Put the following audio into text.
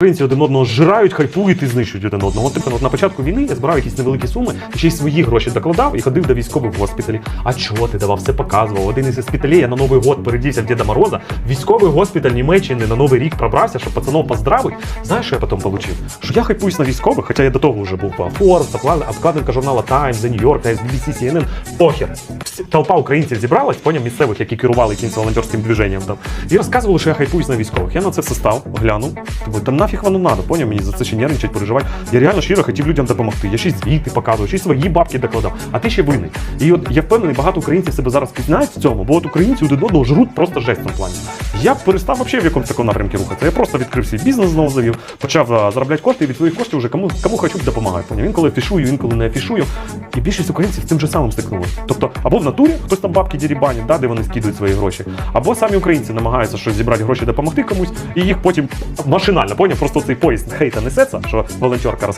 Українці один одного зжирають, хайпують і знищують один одного. Типу, от на початку війни я збирав якісь невеликі суми, ще й свої гроші докладав і ходив до військових госпіталів. А чого ти давав? Все показував. Один із госпіталей я на Новий год передівся в Діда Мороза. Військовий госпіталь Німеччини на Новий рік пробрався, щоб пацанов поздравить. Знаєш, що я потім отримав? Що я хайпуюсь на військових, хоча я до того вже був по Forbes, обкладинка журнала Times, The New York Times, BBC, CNN. Похер. Толпа українців зібралась, поняв місцевих, які керували якимось волонтерським движенням там. І розказували, що я хайпуюсь на військових. Я на це все став, глянув. Та нафіг воно надо, поняв мені за це ще нервничать, переживати. Я реально щиро хотів людям допомогти. Я ще звіти показував, ще свої бабки докладав. А ти ще винний. І от я впевнений, багато українців себе зараз пізнають в цьому, бо от українці один одного жруть просто жесть в плані. Я перестав взагалі в якомусь такому напрямку рухатися. Я просто відкрив свій бізнес знову завів, почав заробляти кошти і від своїх коштів вже кому кому хочу допомагаю. Поняв? Інколи афішую, інколи не афішую. І більшість українців з цим же самим стикнулися. Тобто, або в натурі хтось там бабки дірібанять, да, де вони скидують свої гроші, або самі українці намагаються щось зібрати гроші, допомогти комусь, і їх потім машинально, поняв, просто цей поїзд хейта несеться, що волонтерка розкрала.